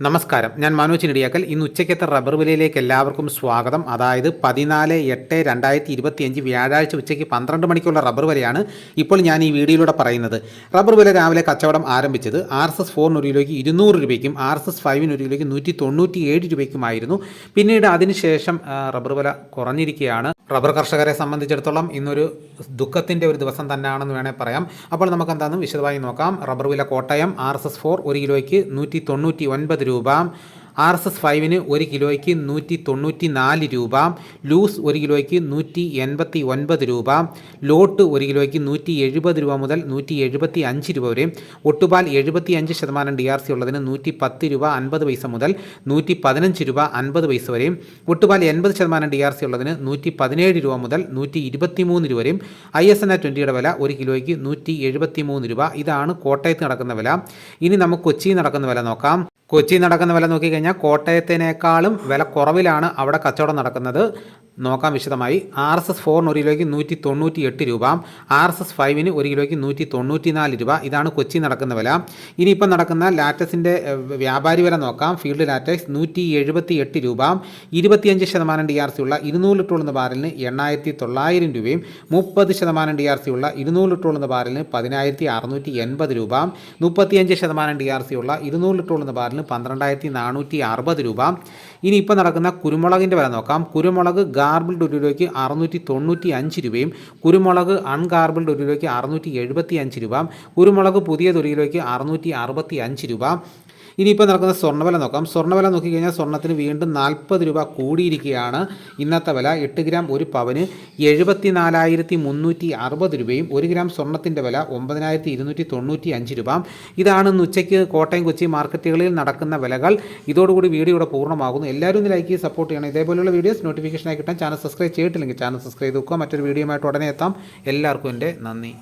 നമസ്കാരം. ഞാൻ മനോജ് നെടിയാക്കൽ ഇന്ന് ഉച്ചയ്ക്കത്തെ റബ്ബർ വിലയിലേക്ക് എല്ലാവർക്കും സ്വാഗതം. അതായത് പതിനാല് എട്ട് രണ്ടായിരത്തി ഇരുപത്തിയഞ്ച് വ്യാഴാഴ്ച ഉച്ചയ്ക്ക് പന്ത്രണ്ട് മണിക്കുള്ള റബ്ബർ വിലയാണ് ഇപ്പോൾ ഞാൻ ഈ വീഡിയോയിലൂടെ പറയുന്നത്. റബ്ബർ വില രാവിലെ കച്ചവടം ആരംഭിച്ചത് ആർ എസ് എസ് ഫോറിന് ഒരു കിലോയ്ക്ക് ഇരുന്നൂറ് രൂപയ്ക്കും ആർ എസ് എസ് ഫൈവിന് ഒരു കിലോയ്ക്ക് നൂറ്റി തൊണ്ണൂറ്റി ഏഴ് രൂപയ്ക്കുമായിരുന്നു പിന്നീട് അതിനുശേഷം റബ്ബർ വില കുറഞ്ഞിരിക്കുകയാണ്. റബ്ബർ കർഷകരെ സംബന്ധിച്ചിടത്തോളം ഇന്നൊരു ദുഃഖത്തിന്റെ ഒരു ദിവസം തന്നെയാണെന്ന് വേണേൽ പറയാം. അപ്പോൾ നമുക്ക് എന്താണെന്ന് വിശദമായി നോക്കാം. റബ്ബർ വില Kottayam R S S four ഒരു കിലോയ്ക്ക് നൂറ്റി തൊണ്ണൂറ്റി ഒൻപത് രൂപ. ആർ എസ് എസ് ഫൈവിന് ഒരു കിലോയ്ക്ക് നൂറ്റി തൊണ്ണൂറ്റി നാല് രൂപ ലൂസ് ഒരു കിലോയ്ക്ക് നൂറ്റി എൺപത്തി ഒൻപത് രൂപ ലോട്ട് ഒരു കിലോയ്ക്ക് നൂറ്റി എഴുപത് രൂപ മുതൽ നൂറ്റി എഴുപത്തി അഞ്ച് രൂപ വരെ. ഒട്ടുപാൽ എഴുപത്തി അഞ്ച് ശതമാനം ഡി ആർ സി ഉള്ളതിന് നൂറ്റി പത്ത് രൂപ അൻപത് പൈസ മുതൽ നൂറ്റി പതിനഞ്ച് രൂപ അൻപത് പൈസ വരെയും ഒട്ടുപാൽ എൺപത് ശതമാനം ഡി ആർ സി ഉള്ളതിന് നൂറ്റി പതിനേഴ് രൂപ മുതൽ നൂറ്റി ഇരുപത്തി മൂന്ന് രൂപ വരെയും ഐ എസ് എൻ ആ ട്വന്റിയുടെ വില ഒരു കിലോയ്ക്ക് നൂറ്റി എഴുപത്തി മൂന്ന് രൂപ. ഇതാണ് കോട്ടയത്ത് നടക്കുന്ന വില. ഇനി നമുക്ക് കൊച്ചിയിൽ നടക്കുന്ന വില നോക്കാം. കൊച്ചി നടക്കുന്ന വില നോക്കിക്കഴിഞ്ഞാൽ കോട്ടയത്തിനേക്കാളും വില കുറവിലാണ് അവിടെ കച്ചവടം നടക്കുന്നത്. നോക്കാം വിശദമായി. ആർ എസ് എസ് ഫോറിന് ഒരു കിലോയ്ക്ക് നൂറ്റി തൊണ്ണൂറ്റി എട്ട് രൂപ. ആർ എസ് എസ് ഫൈവിന് ഒരു കിലോയ്ക്ക് നൂറ്റി തൊണ്ണൂറ്റി നാല് രൂപ. ഇതാണ് കൊച്ചി നടക്കുന്ന വില. ഇനിയിപ്പം നടക്കുന്ന ലാറ്റസിന്റെ വ്യാപാരി വില നോക്കാം. ഫീൽഡ് ലാറ്റക്സ് നൂറ്റി എഴുപത്തി എട്ട് രൂപ. ഇരുപത്തിയഞ്ച് ശതമാനം ഡി ആർ സി ഉള്ള ഇരുന്നൂറ് ലിറ്റർ എന്ന ബാരലിന് എണ്ണായിരത്തി തൊള്ളായിരം രൂപയും മുപ്പത് ശതമാനം ഡി ആർ സി ഉള്ള ഇരുന്നൂറ് ലിറ്റർ എന്ന ബാരലിന് പതിനായിരത്തി അറുന്നൂറ്റി എൺപത് രൂപ മുപ്പത്തിയഞ്ച് ശതമാനം ഡി ആർ സി ഉള്ള ഇരുന്നൂറ് ലിറ്റർ എന്ന ബാരലിന് പന്ത്രണ്ടായിരത്തി നാനൂറ്റി അറുപത് രൂപ. ഇനി നടക്കുന്ന കുരുമുളകിന്റെ വില നോക്കാം. കുരുമുളക് ഗാർബിൾഡ് ഒരു രൂപയ്ക്ക് അറുന്നൂറ്റി തൊണ്ണൂറ്റി അഞ്ച് രൂപയും കുരുമുളക് അൺഗാർബിൾഡ് ഒരു രൂപയ്ക്ക് അറുന്നൂറ്റി എഴുപത്തി അഞ്ച് രൂപ കുരുമുളക് പുതിയത് ഒരു അറുന്നൂറ്റി അറുപത്തി അഞ്ച് രൂപ ഇനിയിപ്പോൾ നടക്കുന്ന സ്വർണവില നോക്കാം. സ്വർണവില നോക്കിക്കഴിഞ്ഞാൽ സ്വർണത്തിന് വീണ്ടും നാൽപ്പത് രൂപ കൂടിയിരിക്കുകയാണ്. ഇന്നത്തെ വില എട്ട് ഗ്രാം ഒരു പവന് എഴുപത്തി നാലായിരത്തി മുന്നൂറ്റി അറുപത് രൂപയും ഒരു ഗ്രാം സ്വർണത്തിന്റെ വില ഒമ്പതിനായിരത്തി ഇരുന്നൂറ്റി തൊണ്ണൂറ്റി അഞ്ച് രൂപ ഇതാണ് ഇന്ന് ഉച്ചയ്ക്ക് കോട്ടയം കൊച്ചി മാർക്കറ്റുകളിൽ നടക്കുന്ന വിലകൾ. ഇതോടുകൂടി വീഡിയോ ഇവിടെ പൂർണമാകുന്നു. എല്ലാവരും ഒന്ന് ലൈക്ക് ചെയ്ത് സപ്പോർട്ട് ചെയ്യണം. ഇതേപോലെയുള്ള വീഡിയോസ് നോട്ടിഫിക്കേഷനായി കിട്ടാൻ ചാനൽ സബ്സ്ക്രൈബ് ചെയ്തിട്ടില്ലെങ്കിൽ ചാനൽ സബ്സ്ക്രൈബ് ചെയ്ത് വെക്കുക. മറ്റൊരു വീഡിയോയുമായിട്ട് ഉടനെ എത്താം. എല്ലാവർക്കും എന്റെ നന്ദി.